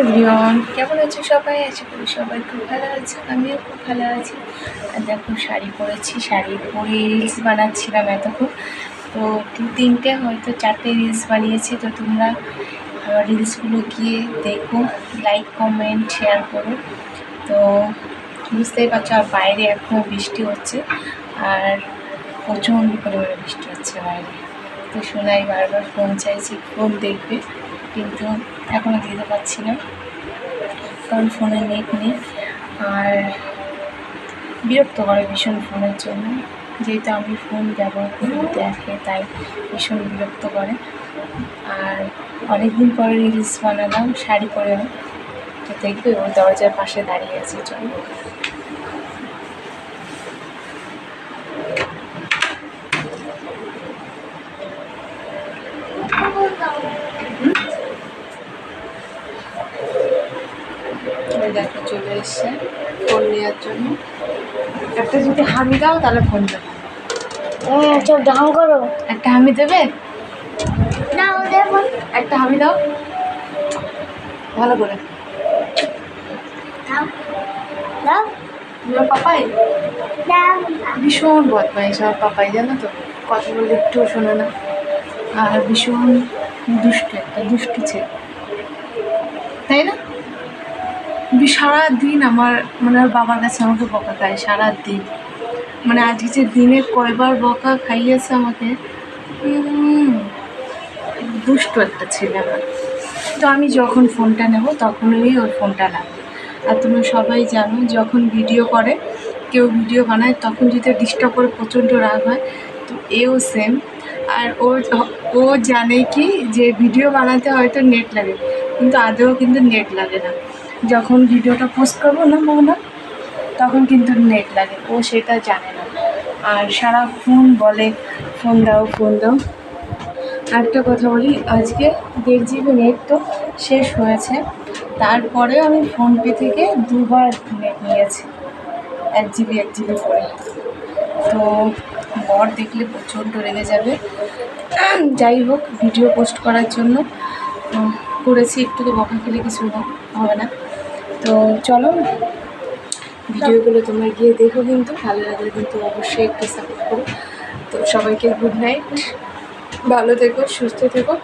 Everyone, কেমন আছো সবাই? আশা করি সবাই খুব ভালো আছে আমিও খুব ভালো আছি। আর দেখো, শাড়ি পরেছি, শাড়ি পরে রিলস বানাচ্ছিলাম এতক্ষণ। তো দু, তিনটে হয়তো চারটে রিলস বানিয়েছি, তো তোমরা রিলসগুলো গিয়ে দেখো লাইক কমেন্ট শেয়ার করো। তো বুঝতেই পারছ, আর বাইরে এখনও বৃষ্টি হচ্ছে, আর প্রচণ্ড পরিমাণে বৃষ্টি হচ্ছে বাইরে। তো শোনাই বারবার ফোন চাইছি ফোন দেখবে, কিন্তু এখনও দিতে পারছি না। কারণ ফোনে নেট নেই। আর বিরক্ত করে ভীষণ ফোনের জন্য। যেহেতু আমি ফোন ব্যবহার করি, দেখে, তাই ভীষণ বিরক্ত করে। আর অনেকদিন পরে রিলস বানালাম, শাড়ি পরে তো দেখবে ও দরজার পাশে দাঁড়িয়ে আছে চলো দেখো চলে এসছে ফোন নেওয়ার জন্য। একটা যদি হামি দাও তাহলে ফোন দেবো। চোখ ঢং করো। একটা হামি দেবে? না দেবো। একটা হামি দাও। ভালো করে। দাও তোমার পাপাই? ভীষণ বদমাইশ আমার পাপাই জানো তো? কথা বললে একটুও শোনে না। আর ভীষণ দুষ্ট একটা দুষ্টু ছেলে। তাই না? সারাদিন আমার মানে বাবার কাছে আমাকে বকা খায়, সারাদিন। মানে আজকে যে দিনে কয়বার বকা খাইয়েছে আমাকে দুষ্ট একটা ছেলে আমার। তো আমি যখন ফোনটা নেব, তখনই ওর ফোনটা লাগবে আর তোমরা সবাই জানো, যখন ভিডিও করে, কেউ ভিডিও বানায়, তখন যদি ডিস্টার্ব করে প্রচণ্ড রাগ হয়, তো এও সেম আর ও ও জানে কি যে ভিডিও বানাতে হয়তো নেট লাগে, কিন্তু আদৌ কিন্তু নেট লাগে না। যখন ভিডিওটা পোস্ট করব না মনে, তখন কিন্তু নেট লাগে, ও সেটা জানে না। আর সারা ফোন বলে ফোন দাও ফোন দাও। একটা কথা বলি, আজকে দেড় জিবি নেট তো শেষ হয়েছে, তারপরে আমি ফোনপে থেকে দুবার নেট নিয়েছি, এক জিবি এক জিবি করে। তো বর দেখলে প্রচণ্ড রেগে যাবে। যাই হোক ভিডিও পোস্ট করার জন্য করেছি, একটু তো বকা খেলে কিছু হবে না। তো চলো ভিডিওগুলো তোমরা গিয়ে দেখো কিন্তু ভালো লাগলে কিন্তু অবশ্যই একটু সাপোর্ট করো। তো সবাইকে গুড নাইট ভালো থেকো সুস্থ থেকো।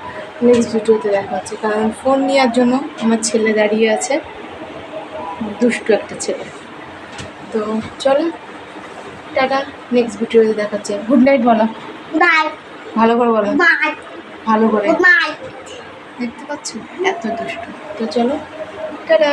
নেক্সট ভিডিওতে দেখা হচ্ছে কারণ ফোন নেওয়ার জন্য আমার ছেলে দাঁড়িয়ে আছে দুষ্টু একটা ছেলে। তো চলো টাটা নেক্সট ভিডিওতে দেখা হচ্ছে। গুড নাইট বলো। বাই ভালো করে বলো। বাই ভালো করে। দেখতে পাচ্ছ? এত দুষ্টু। তো চলো। টাটা